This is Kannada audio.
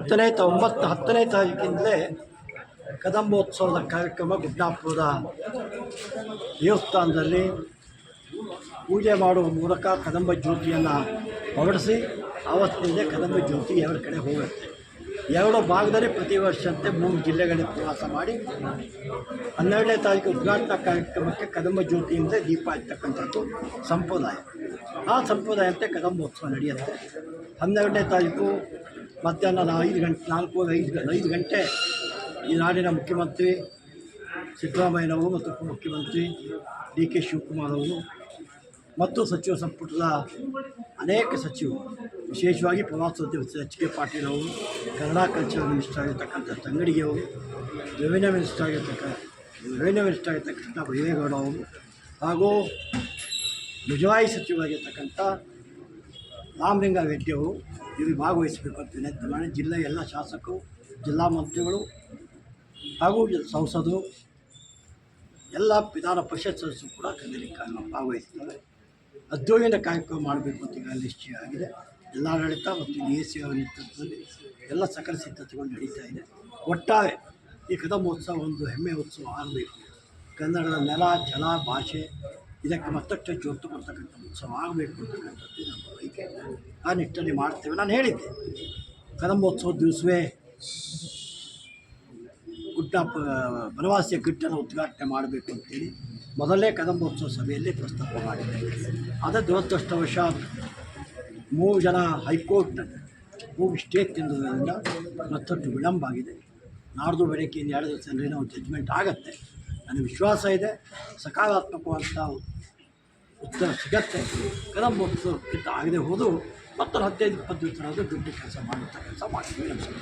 ಹತ್ತನೇ ಒಂಬತ್ತು, ಹತ್ತನೇ ತಾರೀಕಿಂದಲೇ ಕದಂಬೋತ್ಸವದ ಕಾರ್ಯಕ್ರಮ ಗುಡ್ಡಾಪುರದ ದೇವಸ್ಥಾನದಲ್ಲಿ ಪೂಜೆ ಮಾಡುವ ಮೂಲಕ ಕದಂಬ ಜ್ಯೋತಿಯನ್ನು ಹೊರಡಿಸಿ, ಆವತ್ತಿನಿಂದ ಕದಂಬ ಜ್ಯೋತಿ ಎರಡು ಕಡೆ ಹೋಗುತ್ತೆ. ಎರಡು ಭಾಗದಲ್ಲಿ ಪ್ರತಿ ವರ್ಷಂತೆ ಮೂರು ಜಿಲ್ಲೆಗಳಿಗೆ ಪ್ರವಾಸ ಮಾಡಿ, ಹನ್ನೆರಡನೇ ತಾರೀಕು ಉದ್ಘಾಟನಾ ಕಾರ್ಯಕ್ರಮಕ್ಕೆ ಕದಂಬ ಜ್ಯೋತಿಯಿಂದ ದೀಪ ಇರ್ತಕ್ಕಂಥದ್ದು ಸಂಪ್ರದಾಯ. ಆ ಸಂಪ್ರದಾಯಂತೆ ಕದಂಬೋತ್ಸವ ನಡೆಯುತ್ತೆ. ಹನ್ನೆರಡನೇ ತಾರೀಕು ಮಧ್ಯಾಹ್ನ ಐದು ಗಂಟೆ ನಾಲ್ಕು ಐದು ಐದು ಗಂಟೆ ಈ ನಾಡಿನ ಮುಖ್ಯಮಂತ್ರಿ ಸಿದ್ದರಾಮಯ್ಯನವರು ಮತ್ತು ಉಪಮುಖ್ಯಮಂತ್ರಿ ಡಿ ಕೆ ಶಿವಕುಮಾರ್ ಅವರು ಮತ್ತು ಸಚಿವ ಸಂಪುಟದ ಅನೇಕ ಸಚಿವರು, ವಿಶೇಷವಾಗಿ ಪ್ರವಾಸೋದ್ಯಮ ಎಚ್ ಕೆ ಪಾಟೀಲ್ ಅವರು, ಕನ್ನಡ ಕಲ್ಚರ್ ಮಿನಿಸ್ಟರ್ ಆಗಿರ್ತಕ್ಕಂಥ ತಂಗಡಿಗೆ ಅವರು ರೆವಿನ್ಯೂ ಮಿನಿಸ್ಟರ್ ಆಗಿರ್ತಕ್ಕ ರೆವಿನ್ಯೂ ಮಿನಿಸ್ಟರ್ ಆಗಿರ್ತಕ್ಕಂಥ ಬೈರೇಗೌಡ ಅವರು ಹಾಗೂ ಮುಜರಾಯಿ ಸಚಿವರಾಗಿರ್ತಕ್ಕಂಥ ರಾಮಲಿಂಗ ರೆಡ್ಡಿ ಅವರು ಇವರು ಭಾಗವಹಿಸಬೇಕು ಅಂತ ವಿನಂತಿ ಮಾಡಿ ಜಿಲ್ಲೆಯ ಎಲ್ಲ ಶಾಸಕರು, ಜಿಲ್ಲಾ ಮಂತ್ರಿಗಳು ಹಾಗೂ ಸಂಸದರು, ಎಲ್ಲ ವಿಧಾನ ಪರಿಷತ್ ಸದಸ್ಯರು ಕೂಡ ಕನ್ನಡ ಭಾಗವಹಿಸ್ತಾರೆ ಅಧ್ಯಯನ ಕಾರ್ಯಕ್ರಮ ಮಾಡಬೇಕು ಅಂತ ನಿಶ್ಚಯ ಆಗಿದೆ. ಜಿಲ್ಲಾಡಳಿತ ಮತ್ತು ಡಿ ಎ ಸಿ ಅವರ ನೇತೃತ್ವದಲ್ಲಿ ಎಲ್ಲ ಸಕಲ ಸಿದ್ಧತೆಗಳು ನಡೀತಾ ಇದೆ. ಒಟ್ಟಾರೆ ಈ ಕದಂಬೋತ್ಸವ ಒಂದು ಹೆಮ್ಮೆ ಉತ್ಸವ ಆಗಬೇಕು ಕನ್ನಡದ ನೆಲ, ಜಲ, ಭಾಷೆ ಇದಕ್ಕೆ ಮತ್ತಷ್ಟು ಜೊತ್ತು ಕೊಡ್ತಕ್ಕಂಥ ಉತ್ಸವ ಆಗಬೇಕು ಅಂತಕ್ಕಂಥದ್ದು ನಮ್ಮ ಬಯಕೆ. ಆ ನಿಟ್ಟಿನಲ್ಲಿ ಮಾಡ್ತೇವೆ. ನಾನು ಹೇಳಿದ್ದೆ, ಕದಂಬೋತ್ಸವ ದಿವಸವೇ ಗುಡ್ಡ ಬನವಾಸಿಯ ಗಿಟ್ಟನ್ನು ಉದ್ಘಾಟನೆ ಮಾಡಬೇಕು ಅಂತೇಳಿ ಮೊದಲೇ ಕದಂಬೋತ್ಸವ ಸಭೆಯಲ್ಲಿ ಪ್ರಸ್ತಾಪ ಮಾಡಿದೆ. ಆದರೆ ದುರದೃಷ್ಟವಶ ಮೂರು ಜನ ಹೈಕೋರ್ಟ್ನ ಮೂರು ಸ್ಟೇ ತಿಂದುದರಿಂದ ಮತ್ತಷ್ಟು ವಿಳಂಬ ಆಗಿದೆ. ನಾಡ್ದು ಬೆಳಗ್ಗೆ ಎರಡು ದಿವಸ ನಾವು ಜಜ್ಮೆಂಟ್ ಆಗುತ್ತೆ. ನನಗೆ ವಿಶ್ವಾಸ ಇದೆ, ಸಕಾರಾತ್ಮಕವಾದಂಥ ಉತ್ತರ ಸಿಗತ್ತೆ. ಕದಂಬೋತ್ಸವಕ್ಕಿಂತ ಆಗದೆ ಹೋದು ಮತ್ತೊಂದು ಹದಿನೈದು ಇಪ್ಪತ್ತು ದಿವಸ ದುಡ್ಡು ಕೆಲಸ ಮಾಡುವಂಥ ಕೆಲಸ ಮಾಡ್ತೀವಿ